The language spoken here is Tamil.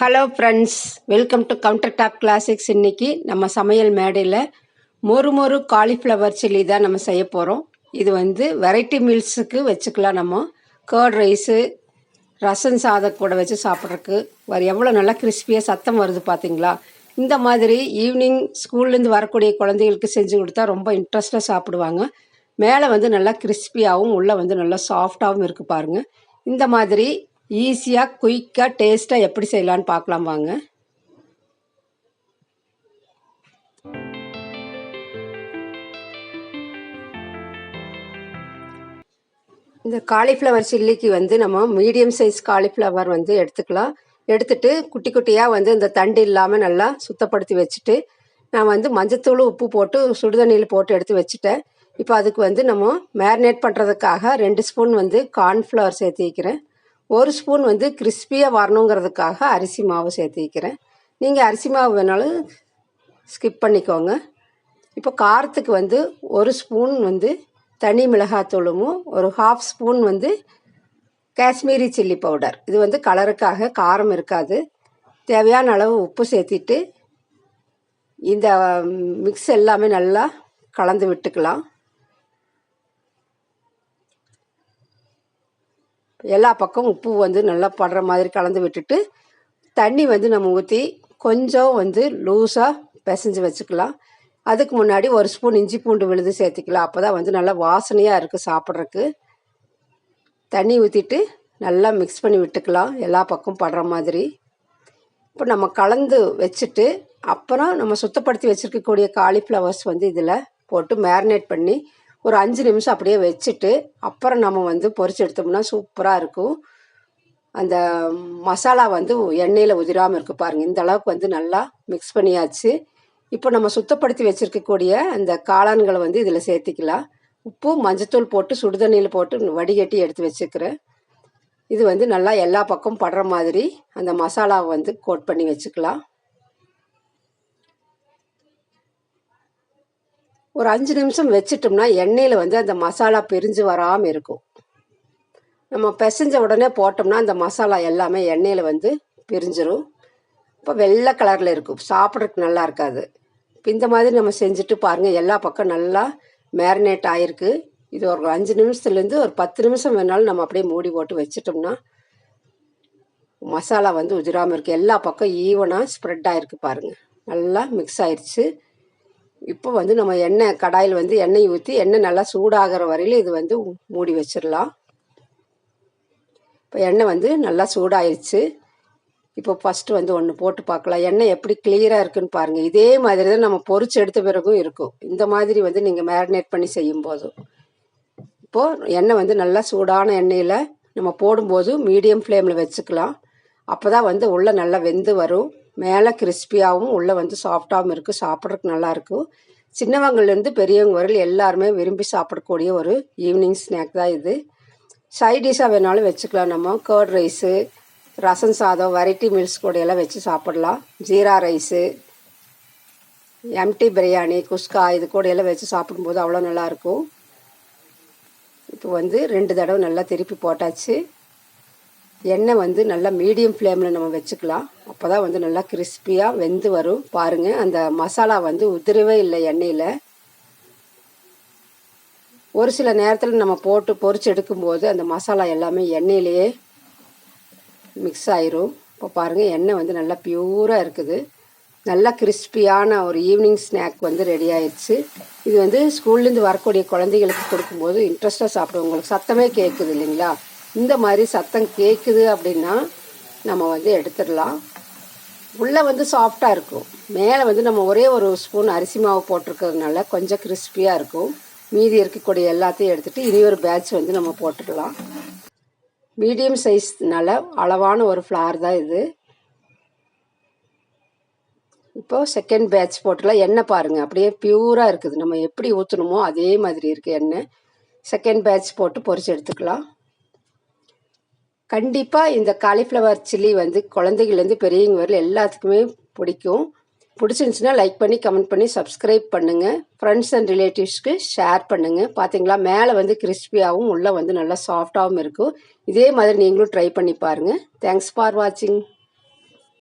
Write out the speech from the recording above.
Hello friends welcome to counter top classics இன்னைக்கு நம்ம சமையல் மேடையில் மொறு மொறு காலிஃப்ளவர் சில்லி தான் நம்ம செய்ய போகிறோம் இது வந்து வெரைட்டி மீல்ஸுக்கு வச்சுக்கலாம் நம்ம. கேர்ட் ரைஸு ரசம் சாதம் கூட வச்சு சாப்பிட்றதுக்கு. வேறு எவ்வளோ நல்லா கிறிஸ்பியாக சத்தம் வருது பார்த்தீங்களா இந்த மாதிரி ஈவினிங் ஸ்கூல்லேருந்து வரக்கூடிய குழந்தைகளுக்கு செஞ்சு கொடுத்தா ரொம்ப இன்ட்ரெஸ்ட்டாக சாப்பிடுவாங்க. மேலே வந்து நல்லா கிறிஸ்பியாகவும் உள்ளே வந்து நல்லா சாஃப்டாகவும் இருக்குது பாருங்கள் இந்த மாதிரி ஈஸியாக குயிக்காக டேஸ்ட்டாக எப்படி செய்யலான்னு பார்க்கலாம் வாங்க. இந்த காலிஃப்ளவர் சில்லிக்கு வந்து நம்ம மீடியம் சைஸ் காலிஃப்ளவர் வந்து எடுத்துக்கலாம். எடுத்துட்டு குட்டி குட்டியாக வந்து இந்த தண்டு இல்லாமல் நல்லா சுத்தப்படுத்தி வச்சுட்டு நான் வந்து மஞ்சத்தூள் உப்பு போட்டு சுடுதண்ணியில் போட்டு எடுத்து வச்சுட்டேன். இப்போ அதுக்கு வந்து நம்ம மேரினேட் பண்ணுறதுக்காக ரெண்டு ஸ்பூன் வந்து கார்ன்ஃப்ளவர் சேர்த்து வைக்கிறேன். ஒரு ஸ்பூன் வந்து கிறிஸ்பியாக வரணுங்கிறதுக்காக அரிசி மாவு சேர்த்திக்கிறேன் நீங்கள் அரிசி மாவு வேணாலும் ஸ்கிப் பண்ணிக்கோங்க. இப்போ காரத்துக்கு வந்து ஒரு ஸ்பூன் வந்து தனி மிளகாத்தூளுமும் ஒரு ஹாஃப் ஸ்பூன் வந்து காஷ்மீரி சில்லி பவுடர். இது வந்து கலருக்காக காரம் இருக்காது. தேவையான அளவு உப்பு சேர்த்திட்டு இந்த மிக்ஸ் எல்லாமே நல்லா கலந்து விட்டுக்கலாம். எல்லா பக்கமும் உப்பு வந்து நல்லா படுற மாதிரி கலந்து விட்டுட்டு தண்ணி வந்து நம்ம ஊற்றி கொஞ்சம் வந்து லூஸாக பிசைஞ்சு வச்சுக்கலாம். அதுக்கு முன்னாடி ஒரு ஸ்பூன் இஞ்சி பூண்டு விழுது சேர்த்திக்கலாம். அப்போ தான் வந்து நல்லா வாசனையாக இருக்குது சாப்பிட்றதுக்கு. தண்ணி ஊற்றிட்டு நல்லா மிக்ஸ் பண்ணி விட்டுக்கலாம். எல்லா பக்கம் படுற மாதிரி. இப்போ நம்ம கலந்து வச்சுட்டு அப்புறம் நம்ம சுத்தப்படுத்தி வச்சுருக்கக்கூடிய காலிஃப்ளவர்ஸ் வந்து இதில் போட்டு மேரினேட் பண்ணி ஒரு அஞ்சு நிமிஷம் அப்படியே வச்சுட்டு அப்புறம் நம்ம வந்து பொரிச்சு எடுத்தோம்னா சூப்பராக இருக்கும். அந்த மசாலா வந்து எண்ணெயில் உதிராமல் இருக்கு பாருங்கள் இந்த அளவுக்கு வந்து நல்லா மிக்ஸ் பண்ணியாச்சு. இப்போ நம்ம சுத்தப்படுத்தி வச்சுருக்கக்கூடிய அந்த காளான்களை வந்து இதில் சேர்த்திக்கலாம். உப்பு மஞ்சத்தூள் போட்டு சுடுதண்ணியில் போட்டு வடிகட்டி எடுத்து வச்சுக்கிறேன். இது வந்து நல்லா எல்லா பக்கம் படுற மாதிரி அந்த மசாலாவை வந்து கோட் பண்ணி வச்சுக்கலாம். ஒரு அஞ்சு நிமிஷம் வச்சிட்டோம்னா எண்ணெயில் வந்து அந்த மசாலா பிரிஞ்சு வராமல் இருக்கும். நம்ம பிசைஞ்ச உடனே போட்டோம்னா அந்த மசாலா எல்லாமே எண்ணெயில் வந்து பிரிஞ்சிடும் இப்போ வெள்ளை கலரில் இருக்கும். சாப்பிட்றதுக்கு நல்லா இருக்காது. இப்போ இந்த மாதிரி நம்ம செஞ்சுட்டு பாருங்கள் எல்லா பக்கம் நல்லா மேரினேட் ஆகிருக்கு இது ஒரு அஞ்சு நிமிஷத்துலேருந்து ஒரு பத்து நிமிஷம் வேணாலும் நம்ம அப்படியே மூடி போட்டு வச்சிட்டோம்னா மசாலா வந்து உதிராமல் இருக்குது எல்லா பக்கம் ஈவனாக ஸ்ப்ரெட் ஆகிருக்கு பாருங்கள் நல்லா மிக்ஸ் ஆயிடுச்சு இப்போ வந்து நம்ம எண்ணெய் கடாயில் வந்து எண்ணெய் ஊற்றி எண்ணெய் நல்லா சூடாகிற வரையில் இது வந்து மூடி வச்சிடலாம். இப்போ எண்ணெய் வந்து நல்லா சூடாயிருச்சு. இப்போ ஃபஸ்ட்டு வந்து ஒன்று போட்டு பார்க்கலாம். எண்ணெய் எப்படி கிளியராக இருக்குன்னு பாருங்கள் இதே மாதிரி தான் நம்ம பொறிச்சு எடுத்த பிறகும் இருக்கும். இந்த மாதிரி வந்து நீங்கள் மேரினேட் பண்ணி செய்யும் போதும் இப்போது எண்ணெய் வந்து நல்லா சூடான எண்ணெயில் நம்ம போடும்போது மீடியம் ஃப்ளேமில் வச்சுக்கலாம். அப்போ தான் வந்து உள்ளே நல்லா வெந்து வரும். மேலே கிறிஸ்பியாகவும் உள்ளே வந்து சாஃப்டாகவும் இருக்குது சாப்பிட்றதுக்கு நல்லாயிருக்கும் சின்னவங்கள்லேருந்து பெரியவங்க வரையில் எல்லாருமே விரும்பி சாப்பிடக்கூடிய ஒரு ஈவினிங் ஸ்நாக் தான் இது. சைட் டிஷ்ஷாக வேணாலும் வச்சுக்கலாம். நம்ம கேர்ட் ரைஸு ரசம் சாதம் வெரைட்டி மீல்ஸ் கூட எல்லாம் வச்சு சாப்பிடலாம். ஜீரா ரைஸு எம்டி பிரியாணி குஸ்கா இது கூட எல்லாம் வச்சு சாப்பிடும்போது அவ்வளோ நல்லாயிருக்கும் இப்போ வந்து ரெண்டு தடவை நல்லா திருப்பி போட்டாச்சு. எண்ணெய் வந்து நல்லா மீடியம் ஃப்ளேமில் நம்ம வச்சுக்கலாம். அப்போ தான் வந்து நல்லா கிறிஸ்பியாக வெந்து வரும். பாருங்கள் அந்த மசாலா வந்து உதிரவே இல்லை எண்ணெயில். ஒரு சில நேரத்தில் நம்ம போட்டு பொறிச்சு எடுக்கும்போது அந்த மசாலா எல்லாமே எண்ணெயிலேயே மிக்ஸ் ஆயிரும். இப்போ பாருங்கள் எண்ணெய் வந்து நல்லா பியூராக இருக்குது. நல்லா கிறிஸ்பியான ஒரு ஈவினிங் ஸ்நாக் வந்து ரெடி ஆயிடுச்சு. இது வந்து ஸ்கூல்லேருந்து வரக்கூடிய குழந்தைகளுக்கு கொடுக்கும்போது இன்ட்ரெஸ்ட்டாக சாப்பிடுவோம் உங்களுக்கு சத்தமே கேட்குது இல்லைங்களா? இந்த மாதிரி சத்தம் கேட்குது அப்படின்னா நம்ம வந்து எடுத்துடலாம். உள்ளே வந்து சாஃப்டாக இருக்கும். மேலே வந்து நம்ம ஒரே ஒரு ஸ்பூன் அரிசி மாவு போட்டிருக்கிறதுனால கொஞ்சம் கிறிஸ்பியாக இருக்கும். மீதி இருக்கக்கூடிய எல்லாத்தையும் எடுத்துகிட்டு இனி ஒரு பேட்ச் வந்து நம்ம போட்டுக்கலாம். மீடியம் சைஸ்னால அளவான ஒரு ஃப்ளார் தான் இது. இப்போ செகண்ட் பேட்ச் போட்டுலாம் எண்ணெய் பாருங்கள் அப்படியே பியூராக இருக்குது. நம்ம எப்படி ஊற்றணுமோ அதே மாதிரி இருக்குது எண்ணெய். செகண்ட் பேட்ச் போட்டு பொறிச்சு எடுத்துக்கலாம். கண்டிப்பாக இந்த காலிஃப்ளவர் சில்லி வந்து குழந்தைகள்லேருந்து பெரியவங்க வரல எல்லாத்துக்குமே பிடிக்கும். பிடிச்சிருந்துச்சுன்னா லைக் பண்ணி கமெண்ட் பண்ணி சப்ஸ்கிரைப் பண்ணுங்கள் ஃப்ரெண்ட்ஸ் அண்ட் ரிலேட்டிவ்ஸ்க்கு ஷேர் பண்ணுங்கள் பார்த்தீங்களா மேலே வந்து கிறிஸ்பியாகவும் உள்ளே வந்து நல்லா சாஃப்டாகவும் இருக்கும். இதே மாதிரி நீங்களும் ட்ரை பண்ணி பாருங்கள் தேங்க்ஸ் ஃபார் வாட்சிங்